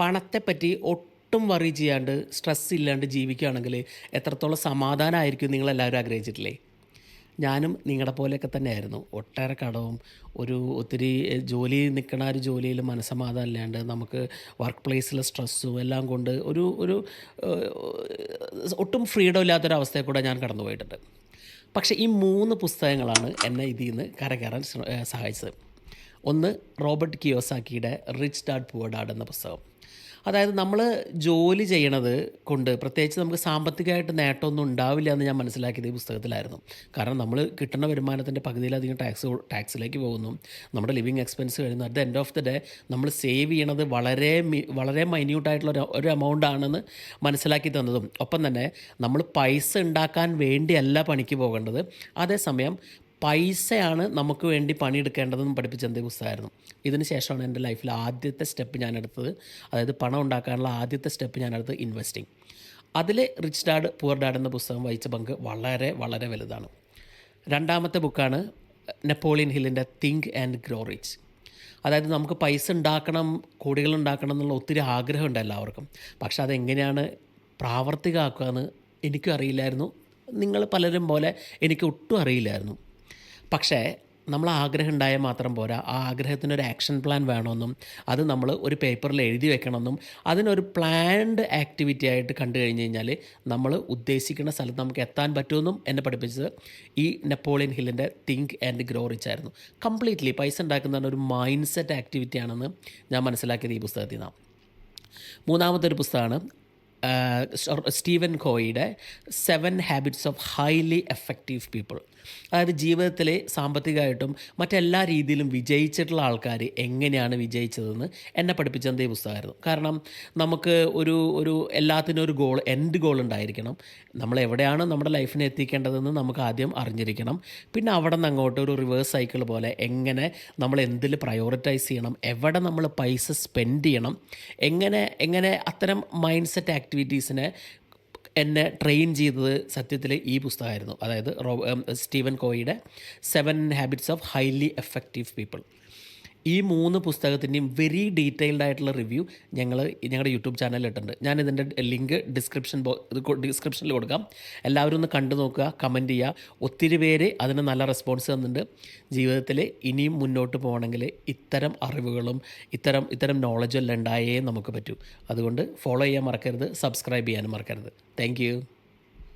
പണത്തെപ്പറ്റി ഒട്ടും വറി ചെയ്യാണ്ട് സ്ട്രെസ് ഇല്ലാണ്ട് ജീവിക്കുകയാണെങ്കിൽ എത്രത്തോളം സമാധാനമായിരിക്കും നിങ്ങളെല്ലാവരും ആഗ്രഹിച്ചിട്ടില്ലേ? ഞാനും നിങ്ങളുടെ പോലെയൊക്കെ തന്നെയായിരുന്നു. ഒട്ടേറെ കടവും ഒരു ഒത്തിരി ജോലി നിൽക്കണ ഒരു ജോലിയിൽ മനസ്സമാധാനം ഇല്ലാണ്ട് നമുക്ക് വർക്ക് പ്ലേസിലെ സ്ട്രെസ്സും എല്ലാം കൊണ്ട് ഒരു ഒരു ഒട്ടും ഫ്രീഡം ഇല്ലാത്തൊരവസ്ഥയിൽ കൂടെ ഞാൻ കടന്നു പോയിട്ടുണ്ട് പക്ഷേ ഈ മൂന്ന് പുസ്തകങ്ങളാണ് എന്നെ ഇതിൽ നിന്ന് കരകയറാൻ സഹായിച്ചത്. ഒന്ന് റോബർട്ട് കിയോസാക്കിയുടെ റിച്ച് ഡാഡ് പുവർ ഡാഡ് എന്ന പുസ്തകം. അതായത് നമ്മൾ ജോലി ചെയ്യണത് കൊണ്ട് പ്രത്യേകിച്ച് നമുക്ക് സാമ്പത്തികമായിട്ട് നേട്ടമൊന്നും ഉണ്ടാവില്ല എന്ന് ഞാൻ മനസ്സിലാക്കിയത് ഈ പുസ്തകത്തിലായിരുന്നു. കാരണം നമ്മൾ കിട്ടുന്ന വരുമാനത്തിന്റെ പകുതിയിലധികം ടാക്സ് ടാക്സിലേക്ക് പോകുന്നു. നമ്മുടെ ലിവിങ് എക്സ്പെൻസ് കഴിയുന്നു at the end of the day നമ്മൾ സേവ് ചെയ്യണത് വളരെ വളരെ മൈന്യൂട്ടായിട്ടുള്ള ഒരു ഒരു എമൗണ്ട് ആണെന്ന് മനസ്സിലാക്കി തന്നതും. ഒപ്പം തന്നെ നമ്മൾ പൈസ ഉണ്ടാക്കാൻ വേണ്ടിയല്ല പണിക്ക് പോകേണ്ടത്. അതേസമയം പൈസയാണ് നമുക്ക് വേണ്ടി പണിയെടുക്കേണ്ടതെന്ന് പഠിപ്പിച്ച എന്തേ പുസ്തകമായിരുന്നു. ഇതിന് ശേഷമാണ് എന്റെ ലൈഫിൽ ആദ്യത്തെ സ്റ്റെപ്പ് ഞാൻ എടുത്തത്. അതായത് പണം ഉണ്ടാക്കാനുള്ള ആദ്യത്തെ സ്റ്റെപ്പ് ഞാൻ എടുത്തത് ഇൻവെസ്റ്റിംഗ് അതിൽ റിച്ച് ഡാഡ് പുവർ ഡാഡ് എന്ന പുസ്തകം വഹിച്ച പങ്ക് വളരെ വളരെ വലുതാണ്. രണ്ടാമത്തെ ബുക്കാണ് നെപ്പോളിയൻ ഹില്ലിന്റെ തിങ്ക് ആൻഡ് ഗ്രോ റിച്ച് അതായത് നമുക്ക് പൈസ ഉണ്ടാക്കണം കോടികൾ ഉണ്ടാക്കണം എന്നുള്ള ഒത്തിരി ആഗ്രഹമുണ്ട് എല്ലാവർക്കും. പക്ഷെ അതെങ്ങനെയാണ് പ്രാവർത്തികമാക്കുക എന്ന് എനിക്കും അറിയില്ലായിരുന്നു. നിങ്ങൾ പലരും പോലെ എനിക്ക് ഒട്ടും അറിയില്ലായിരുന്നു. പക്ഷേ നമ്മൾ ആഗ്രഹം ഉണ്ടായാൽ മാത്രം പോരാ. ആ ആഗ്രഹത്തിന് ഒരു ആക്ഷൻ പ്ലാൻ വേണമെന്നും അത് നമ്മൾ ഒരു പേപ്പറിൽ എഴുതി വെക്കണമെന്നും അതിനൊരു പ്ലാൻഡ് ആക്ടിവിറ്റി ആയിട്ട് കണ്ടു കഴിഞ്ഞ് കഴിഞ്ഞാൽ നമ്മൾ ഉദ്ദേശിക്കുന്ന സ്ഥലത്ത് നമുക്ക് എത്താൻ പറ്റുമെന്നും എന്നെ പഠിപ്പിച്ചത് ഈ നെപ്പോളിയൻ ഹില്ലിന്റെ തിങ്ക് ആൻഡ് ഗ്രോ റിച്ച് ആയിരുന്നു. കംപ്ലീറ്റ്ലി പൈസ ഉണ്ടാക്കുന്ന ഒരു മൈൻഡ് സെറ്റ് ആക്ടിവിറ്റി ആണെന്ന് ഞാൻ മനസ്സിലാക്കിയത് ഈ പുസ്തകത്തിൽ നിന്നാണ്. മൂന്നാമത്തെ ഒരു പുസ്തകമാണ് Steven കോയിയുടെ seven habits of highly effective people അതായത് ജീവിതത്തിൽ സാമ്പത്തികമായിട്ടും മറ്റെല്ലാ രീതിയിലും വിജയിച്ചിട്ടുള്ള ആൾക്കാർ എങ്ങനെയാണ് വിജയിച്ചതെന്ന് എന്നെ പഠിപ്പിച്ചത് പുസ്തകമായിരുന്നു. കാരണം നമുക്ക് ഒരു ഒരു എല്ലാത്തിനും ഒരു ഗോൾ എൻഡ് ഗോൾ ഉണ്ടായിരിക്കണം. നമ്മൾ എവിടെയാണ് നമ്മുടെ ലൈഫിനെ എത്തിക്കേണ്ടതെന്ന് നമുക്ക് ആദ്യം അറിഞ്ഞിരിക്കണം. പിന്നെ അവിടെ നിന്ന് അങ്ങോട്ട് ഒരു റിവേഴ്സ് സൈക്കിൾ പോലെ എങ്ങനെ നമ്മൾ എന്തിൽ പ്രയോറിറ്റൈസ് ചെയ്യണം എവിടെ നമ്മൾ പൈസ സ്പെൻഡ് ചെയ്യണം എങ്ങനെ എങ്ങനെ അത്തരം മൈൻഡ് സെറ്റ് ആക്ടിവിറ്റീസിനെ എന്നെ ട്രെയിൻ ചെയ്തത് സത്യത്തിൽ ഈ പുസ്തകമായിരുന്നു. അതായത് Steven കോയിയുടെ seven habits of highly effective people ഈ മൂന്ന് പുസ്തകത്തിന്റെയും വെരി ഡീറ്റെയിൽഡ് ആയിട്ടുള്ള റിവ്യൂ ഞങ്ങൾ ഞങ്ങളുടെ യൂട്യൂബ് ചാനലിൽ ഇട്ടിട്ടുണ്ട്. ഞാൻ ഇതിന്റെ ലിങ്ക് ഡിസ്ക്രിപ്ഷൻ ബോ ഡിസ്ക്രിപ്ഷനിൽ കൊടുക്കാം. എല്ലാവരും ഒന്ന് കണ്ടു നോക്കുക കമന്റ് ചെയ്യുക. ഒത്തിരി പേര് അതിന് നല്ല റെസ്പോൺസ് തന്നിട്ടുണ്ട്. ജീവിതത്തിൽ ഇനിയും മുന്നോട്ട് പോകണമെങ്കിൽ ഇത്തരം അറിവുകളും ഇത്തരം ഇത്തരം നോളജും എല്ലാം ഉണ്ടായേ നമുക്ക് പറ്റൂ. അതുകൊണ്ട് ഫോളോ ചെയ്യാൻ മറക്കരുത് സബ്സ്ക്രൈബ് ചെയ്യാനും മറക്കരുത്. താങ്ക്